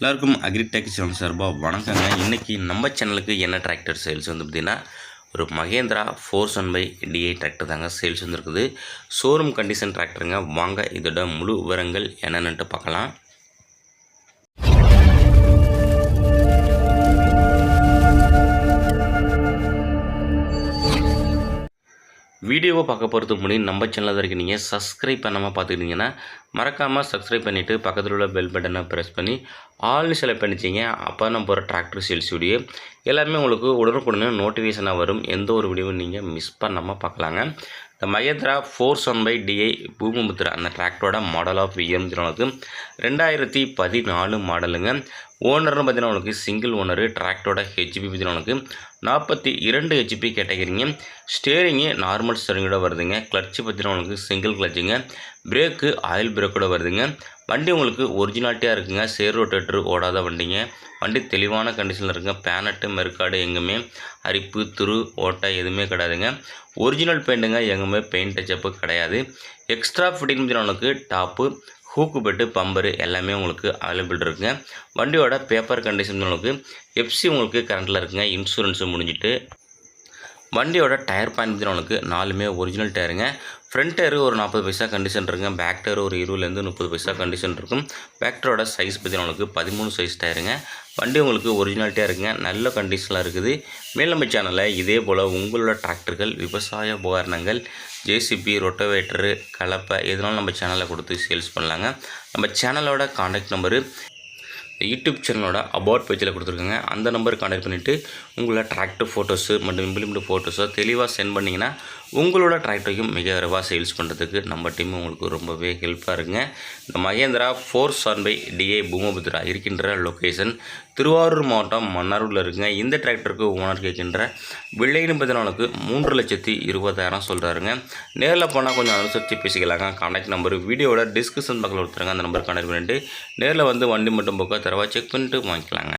எல்லாருக்கும் agritech channel சார்பாக வணக்கங்க. இன்றைக்கி நம்ம சேனலுக்கு என்ன டிராக்டர் சேல்ஸ் வந்து பார்த்திங்கன்னா ஒரு Mahindra four one five DI tractor தாங்க சேல்ஸ் வந்துருக்குது ஷோரூம் கண்டிஷன் டிராக்டருங்க வாங்க இதோட முழு விவரங்கள் என்னென்னட்டு பார்க்கலாம். வீடியோவை பார்க்க போகிறதுக்கு முன்னாடி நம்ம சேனலில் தான் இருக்கீங்க சப்ஸ்கிரைப் பண்ணாமல் பார்த்துக்கிட்டிங்கன்னா மறக்காமல் சப்ஸ்கிரைப் பண்ணிவிட்டு பக்கத்தில் உள்ள பெல் பட்டனை ப்ரெஸ் பண்ணி ஆல்னு செலக்ட் பண்ணிச்சிங்க அப்போ நம்ம போகிற டிராக்டர் சேல்ஸ் வீடியோ எல்லாமே உங்களுக்கு உடனுக்குடனே நோட்டிஃபிகேஷனாக வரும். எந்த ஒரு வீடியோவும் நீங்கள் மிஸ் பண்ணாமல் பார்க்கலாங்க. இந்த Mahindra four one five DI Bhoomiputra அந்த டிராக்டரோட மாடல் ஆஃப் இயர் சொல்லுறது ரெண்டாயிரத்தி பதினாலு மாடலுங்க ஓனர்னு பார்த்தீங்கன்னா உங்களுக்கு சிங்கிள் ஓனரு டிராக்டரோட ஹெச்பி பார்த்தீங்கன்னா உங்களுக்கு நாற்பத்தி இரண்டு ஹெச்பி கேட்டகிரிங்க ஸ்டேரிங்கு நார்மல் ஸ்டேரிங்கோட வருதுங்க. கிளட்ச்சு பார்த்தீங்கன்னா உங்களுக்கு சிங்கிள் கிளச்சுங்க பிரேக்கு ஆயில் பிரேக்கோட வருதுங்க. வண்டி உங்களுக்கு ஒரிஜினாலிட்டியாக இருக்குங்க. சேர் ரோட்டேட்டர் ஓடாத வண்டிங்க. வண்டி தெளிவான கண்டிஷனில் இருக்குங்க. பேனட்டு மெருக்காடு எங்குமே அரிப்பு துரு ஓட்டை எதுவுமே கிடையாதுங்க. ஒரிஜினல் பெயிண்ட்டுங்க எங்குமே பெயிண்ட் டச்சப்பு கிடையாது. எக்ஸ்ட்ரா ஃபிட்டிங் உங்களுக்கு டாப்பு ஹூக்கு பெட்டு பம்பரு எல்லாமே உங்களுக்கு அவைலபிள் இருக்குங்க. வண்டியோட பேப்பர் கண்டிஷன் உங்களுக்கு எஃப்சி உங்களுக்கு கரண்ட்டில் இருக்குங்க. இன்சூரன்ஸும் முடிஞ்சிட்டு வண்டியோட டயர் பாயிண்ட் பற்றி நாலுமே ஒரிஜினல் டயருங்க. ஃப்ரண்ட் டயர் ஒரு நாற்பது பைசா கண்டிஷன் இருக்குங்க. பேக் டயர் ஒரு இருபதுலேருந்து முப்பது பைசா கண்டிஷன் இருக்கும். பேக் டயரோட சைஸ் பற்றி உங்களுக்கு பதிமூணு சைஸ் டயருங்க. வண்டி உங்களுக்கு ஒரிஜினாலிட்டியாக இருக்குங்க நல்ல கண்டிஷனில் இருக்குது. மேல் நம்ம சேனலில் இதே போல் உங்களோட டிராக்டர்கள் விவசாய உபகரணங்கள் ஜேசிபி ரொட்டோவேட்டரு கலப்பை எதுனாலும் நம்ம சேனலில் கொடுத்து சேல்ஸ் பண்ணலாங்க. நம்ம சேனலோட காண்டாக்ட் நம்பரு யூடியூப் சேனலோட அபவுட் பேஜில் கொடுத்துருக்கோங்க. அந்த நம்பர் கான்டாக்ட் பண்ணிவிட்டு உங்களோட டிராக்டர் ஃபோட்டோஸு மற்றும் இம்ப்ளிமெண்ட் ஃபோட்டோஸோ தெளிவாக சென்ட் பண்ணிங்கன்னா உங்களோட டிராக்டரையும் மிக விரைவாக சேல்ஸ் பண்ணுறதுக்கு நம்ம டீம் உங்களுக்கு ரொம்பவே ஹெல்ப்பாக இருங்க இந்த Mahindra four seven five DI Bhoomiputra இருக்கின்ற லொக்கேஷன் திருவாரூர் மாவட்டம் மன்னாரூரில் இருக்குங்க. இந்த டிராக்டருக்கு ஓனர் கேட்கின்ற விலைன்னு பதினாலுக்கு மூன்று லட்சத்தி இருபதாயிரம் சொல்கிறாருங்க நேரில் போனால் கொஞ்சம் அனுசரித்து பேசிக்கலாங்க. கான்டாக்ட் நம்பர் வீடியோட டிஸ்கிரிப்ஷன் பக்கத்தில் கொடுத்துருங்க. அந்த நம்பர் கான்டாக்ட் பண்ணிட்டு நேரில் வந்து வண்டி மட்டும் புக்கை தரவா செக் பண்ணிட்டு வாங்கிக்கலாங்க.